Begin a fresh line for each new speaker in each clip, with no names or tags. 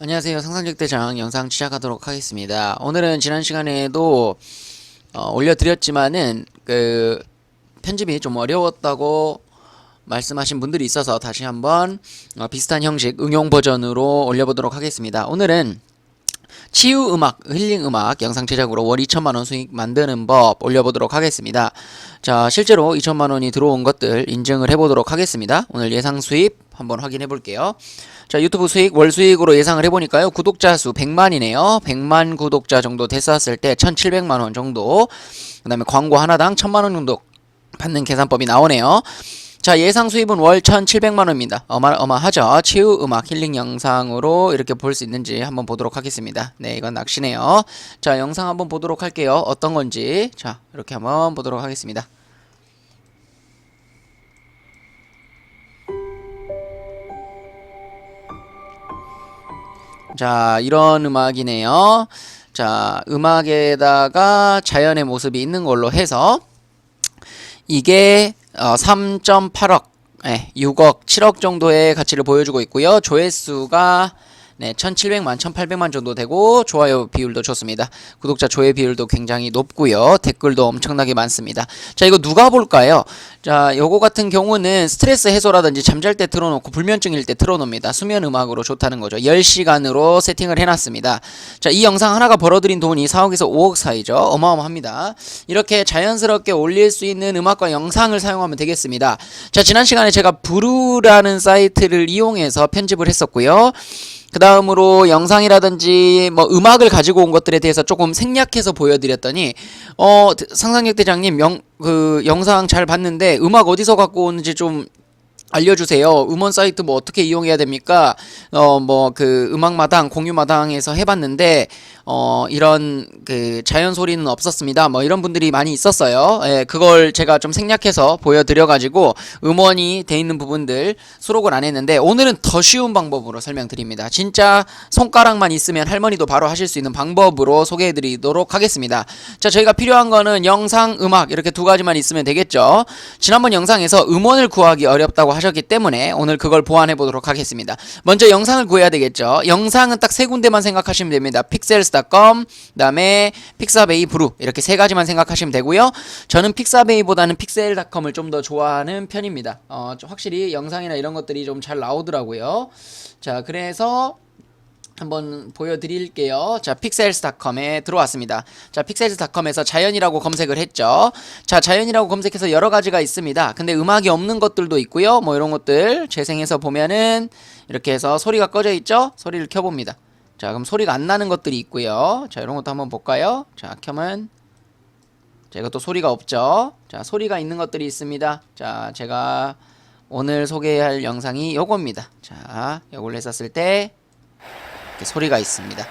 안녕하세요. 상상력 대장 영상 시작하도록 하겠습니다. 오늘은 지난 시간에도 어, 올려드렸지만은 그 편집이 좀 어려웠다고 말씀하신 분들이 있어서 다시 한번 어, 비슷한 형식 응용 버전으로 올려보도록 하겠습니다. 오늘은 치유 음악, 힐링 음악 영상 제작으로 월 2천만 원 수익 만드는 법 올려보도록 하겠습니다. 자, 실제로 2천만 원이 들어온 것들 인증을 해보도록 하겠습니다. 오늘 예상 수입 한번 확인해 볼게요. 자, 유튜브 수익 월 수익으로 예상을 해보니까요. 구독자 수 100만이네요. 100만 구독자 정도 됐었을 때 1,700만 원 정도. 그 다음에 광고 하나당 1,000만 원 정도 받는 계산법이 나오네요. 자 예상 수입은 월 1,700만 원입니다. 어마어마하죠. 치유 음악 힐링 영상으로 이렇게 볼 수 있는지 한번 보도록 하겠습니다. 네 이건 낚시네요. 자 영상 한번 보도록 할게요. 어떤 건지 자 이렇게 한번 보도록 하겠습니다. 자 이런 음악이네요. 자 음악에다가 자연의 모습이 있는 걸로 해서 이게 어, 3.8억, 네, 6억, 7억 정도의 가치를 보여주고 있고요. 조회수가 네, 1,700만, 1,800만 정도 되고 좋아요 비율도 좋습니다. 구독자 조회 비율도 굉장히 높고요. 댓글도 엄청나게 많습니다. 자, 이거 누가 볼까요? 자, 요거 같은 경우는 스트레스 해소라든지 잠잘 때 틀어놓고 불면증일 때 틀어놓습니다. 수면 음악으로 좋다는 거죠. 10시간으로 세팅을 해놨습니다. 자, 이 영상 하나가 벌어들인 돈이 4억에서 5억 사이죠. 어마어마합니다. 이렇게 자연스럽게 올릴 수 있는 음악과 영상을 사용하면 되겠습니다. 자, 지난 시간에 제가 부루라는 사이트를 이용해서 편집을 했었고요. 그 다음으로 영상이라든지 뭐 음악을 가지고 온 것들에 대해서 조금 생략해서 보여드렸더니 어 상상력 대장님 영 그 영상 잘 봤는데 음악 어디서 갖고 오는지 좀 알려주세요. 음원 사이트 뭐 어떻게 이용해야 됩니까? 어, 뭐, 그, 음악마당, 공유마당에서 해봤는데, 어, 이런, 그, 자연 소리는 없었습니다. 뭐, 이런 분들이 많이 있었어요. 예, 그걸 제가 좀 생략해서 보여드려가지고, 음원이 돼 있는 부분들 수록을 안 했는데, 오늘은 더 쉬운 방법으로 설명드립니다. 진짜 손가락만 있으면 할머니도 바로 하실 수 있는 방법으로 소개해드리도록 하겠습니다. 자, 저희가 필요한 거는 영상, 음악, 이렇게 두 가지만 있으면 되겠죠. 지난번 영상에서 음원을 구하기 어렵다고 하셨기 때문에 오늘 그걸 보완해 보도록 하겠습니다. 먼저 영상을 구해야 되겠죠. 영상은 딱 세 군데만 생각하시면 됩니다. 픽셀 스 .com, 그다음에 픽사베이 브루 이렇게 세 가지만 생각하시면 되고요. 저는 픽사베이보다는 픽셀.com을 좀 더 좋아하는 편입니다. 어, 확실히 영상이나 이런 것들이 좀 잘 나오더라고요. 자, 그래서 한번 보여드릴게요. 자, 픽셀스닷컴에 들어왔습니다. 자, 픽셀스닷컴에서 자연이라고 검색을 했죠. 자, 자연이라고 검색해서 여러 가지가 있습니다. 근데 음악이 없는 것들도 있고요. 뭐 이런 것들 재생해서 보면은 이렇게 해서 소리가 꺼져 있죠. 소리를 켜봅니다. 자, 그럼 소리가 안 나는 것들이 있고요. 자, 이런 것도 한번 볼까요? 자, 켜면 자, 이것도 소리가 없죠. 자, 소리가 있는 것들이 있습니다. 자, 제가 오늘 소개할 영상이 요겁니다. 자, 요걸 했었을 때 이렇게 소리가 있습니다.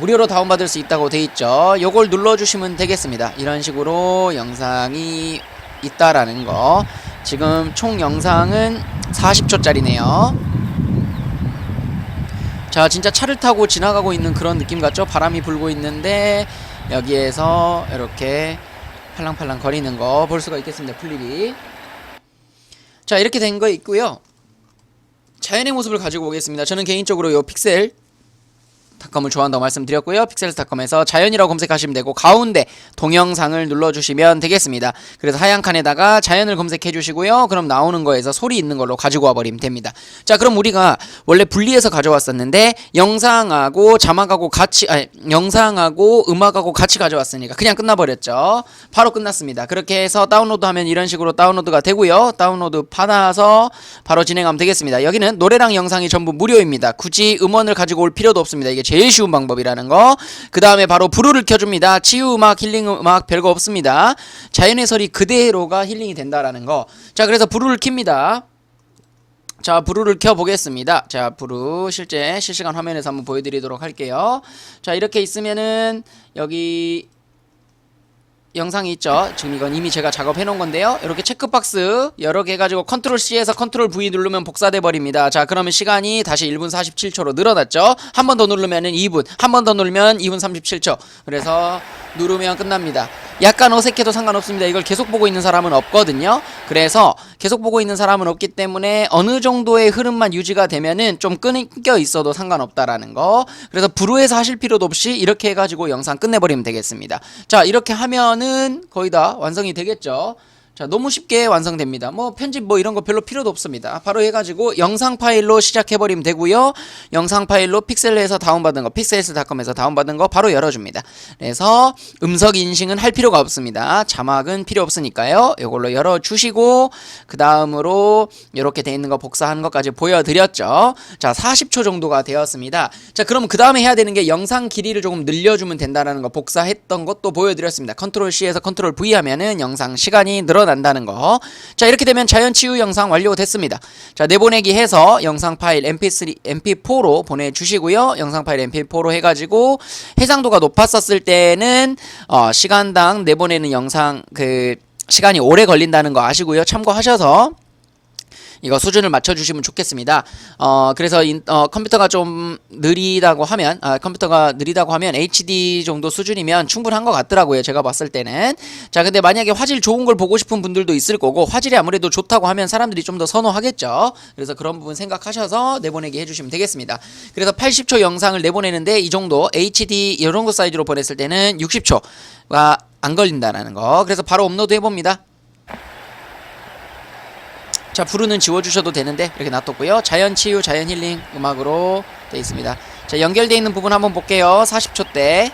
무료로 다운받을 수 있다고 돼 있죠. 요걸 눌러주시면 되겠습니다. 이런 식으로 영상이 있다라는 거. 지금 총 영상은 40초짜리네요. 자, 진짜 차를 타고 지나가고 있는 그런 느낌 같죠? 바람이 불고 있는데 여기에서 이렇게 팔랑팔랑 거리는 거 볼 수가 있겠습니다. 플립이. 자, 이렇게 된 거 있고요. 자연의 모습을 가지고 오겠습니다. 저는 개인적으로 요 픽셀 닷컴을 좋아한다고 말씀드렸고요. 픽셀스닷컴에서 자연이라고 검색하시면 되고 가운데 동영상을 눌러주시면 되겠습니다. 그래서 하얀 칸에다가 자연을 검색해 주시고요. 그럼 나오는 거에서 소리 있는 걸로 가지고 와버리면 됩니다. 자 그럼 우리가 원래 분리해서 가져왔었는데 영상하고 자막하고 같이 아니 영상하고 음악하고 같이 가져왔으니까 그냥 끝나버렸죠. 바로 끝났습니다. 그렇게 해서 다운로드하면 이런 식으로 다운로드가 되고요. 다운로드 받아서 바로 진행하면 되겠습니다. 여기는 노래랑 영상이 전부 무료입니다. 굳이 음원을 가지고 올 필요도 없습니다. 이게 제일 쉬운 방법이라는 거. 그 다음에 바로 브루를 켜줍니다. 치유 음악, 힐링 음악 별거 없습니다. 자연의 소리 그대로가 힐링이 된다라는 거. 자, 그래서 브루를 킵니다. 자, 브루를 켜보겠습니다. 자, 브루 실제 실시간 화면에서 한번 보여드리도록 할게요. 자, 이렇게 있으면은 여기 영상이 있죠. 지금 이건 이미 제가 작업해 놓은 건데요. 이렇게 체크박스 여러 개 가지고 컨트롤 C에서 컨트롤 V 누르면 복사돼 버립니다. 자, 그러면 시간이 다시 1분 47초로 늘어났죠. 한 번 더 누르면은 2분, 한 번 더 누르면 2분 37초. 그래서 누르면 끝납니다. 약간 어색해도 상관없습니다. 이걸 계속 보고 있는 사람은 없거든요. 그래서 계속 보고 있는 사람은 없기 때문에 어느 정도의 흐름만 유지가 되면은 좀 끊겨 있어도 상관없다라는 거. 그래서 부루에서 하실 필요도 없이 이렇게 해가지고 영상 끝내버리면 되겠습니다. 자, 이렇게 하면은 거의 다 완성이 되겠죠. 자, 너무 쉽게 완성됩니다. 뭐 편집 뭐 이런 거 별로 필요도 없습니다. 바로 해가지고 영상 파일로 시작해버리면 되고요. 영상 파일로 픽셀에서 다운받은 거, 픽셀스닷컴에서 다운받은 거 바로 열어줍니다. 그래서 음성 인식은 할 필요가 없습니다. 자막은 필요 없으니까요. 이걸로 열어주시고 그 다음으로 이렇게 돼 있는 거 복사한 것까지 보여드렸죠. 자, 40초 정도가 되었습니다. 자, 그럼 그 다음에 해야 되는 게 영상 길이를 조금 늘려주면 된다라는 거 복사했던 것도 보여드렸습니다. 컨트롤 C에서 컨트롤 V 하면은 영상 시간이 늘어 난다는 거. 자, 이렇게 되면 자연 치유 영상 완료됐습니다. 자, 내보내기 해서 영상 파일 MP3, MP4로 보내주시고요. 영상 파일 MP4로 해가지고 해상도가 높았었을 때는 어, 시간당 내보내는 영상 그 시간이 오래 걸린다는 거 아시고요. 참고하셔서 이거 수준을 맞춰주시면 좋겠습니다. 어, 그래서 인, 어, 컴퓨터가 좀 느리다고 하면, 아, 컴퓨터가 느리다고 하면 HD 정도 수준이면 충분한 것 같더라고요. 제가 봤을 때는. 자, 근데 만약에 화질 좋은 걸 보고 싶은 분들도 있을 거고, 화질이 아무래도 좋다고 하면 사람들이 좀 더 선호하겠죠. 그래서 그런 부분 생각하셔서 내보내기 해주시면 되겠습니다. 그래서 80초 영상을 내보내는데 이 정도 HD 이런 거 사이즈로 보냈을 때는 60초가 안 걸린다라는 거. 그래서 바로 업로드 해봅니다. 자 부르는 지워주셔도 되는데 이렇게 놔뒀고요. 자연 치유 자연 힐링 음악으로 되어 있습니다. 자 연결되어 있는 부분 한번 볼게요. 40초 때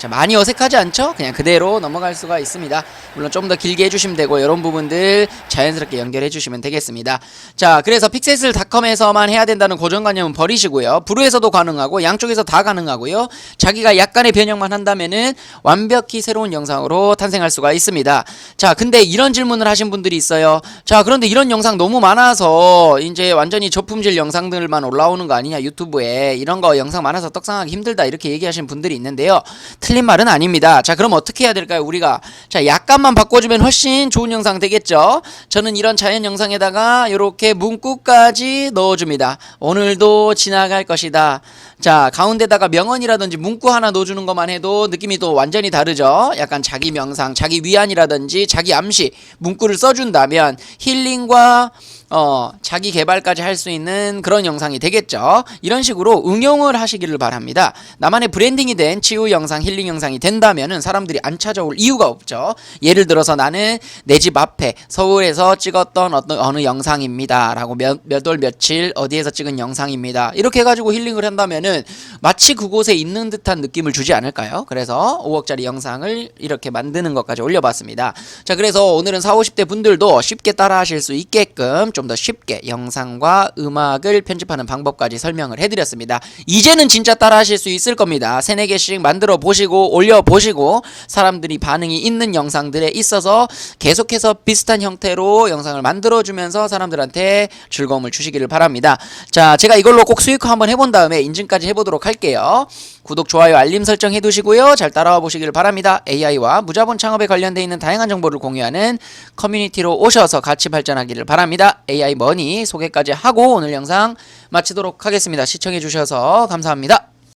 자, 많이 어색하지 않죠? 그냥 그대로 넘어갈 수가 있습니다. 물론 좀 더 길게 해주시면 되고, 이런 부분들 자연스럽게 연결해 주시면 되겠습니다. 자, 그래서 픽셀스닷컴에서만 해야 된다는 고정관념은 버리시고요. 브루에서도 가능하고, 양쪽에서 다 가능하고요. 자기가 약간의 변형만 한다면은 완벽히 새로운 영상으로 탄생할 수가 있습니다. 자, 근데 이런 질문을 하신 분들이 있어요. 자, 그런데 이런 영상 너무 많아서, 이제 완전히 저품질 영상들만 올라오는 거 아니냐, 유튜브에. 이런 거 영상 많아서 떡상하기 힘들다, 이렇게 얘기하시는 분들이 있는데요. 틀린 말은 아닙니다. 자, 그럼 어떻게 해야 될까요? 우리가 자, 약간만 바꿔주면 훨씬 좋은 영상 되겠죠? 저는 이런 자연 영상에다가 이렇게 문구까지 넣어줍니다. 오늘도 지나갈 것이다. 자, 가운데다가 명언이라든지 문구 하나 넣어주는 것만 해도 느낌이 또 완전히 다르죠? 약간 자기 명상, 자기 위안이라든지 자기 암시, 문구를 써준다면 힐링과 어, 자기 개발까지 할 수 있는 그런 영상이 되겠죠. 이런 식으로 응용을 하시기를 바랍니다. 나만의 브랜딩이 된 치유 영상, 힐링 영상이 된다면은 사람들이 안 찾아올 이유가 없죠. 예를 들어서 나는 내 집 앞에 서울에서 찍었던 어떤 어느 영상입니다. 라고 몇, 몇월 며칠 어디에서 찍은 영상입니다. 이렇게 해 가지고 힐링을 한다면은 마치 그곳에 있는 듯한 느낌을 주지 않을까요? 그래서 5억짜리 영상을 이렇게 만드는 것까지 올려 봤습니다. 자, 그래서 오늘은 4, 50대 분들도 쉽게 따라 하실 수 있게끔 좀 더 쉽게 영상과 음악을 편집하는 방법까지 설명을 해드렸습니다. 이제는 진짜 따라 하실 수 있을 겁니다. 세네 개씩 만들어 보시고 올려 보시고 사람들이 반응이 있는 영상들에 있어서 계속해서 비슷한 형태로 영상을 만들어 주면서 사람들한테 즐거움을 주시기를 바랍니다. 자, 제가 이걸로 꼭 수익화 한번 해본 다음에 인증까지 해보도록 할게요. 구독, 좋아요, 알림 설정 해두시고요. 잘 따라와 보시기를 바랍니다. AI와 무자본 창업에 관련돼 있는 다양한 정보를 공유하는 커뮤니티로 오셔서 같이 발전하기를 바랍니다. AI 머니 소개까지 하고 오늘 영상 마치도록 하겠습니다. 시청해 주셔서 감사합니다.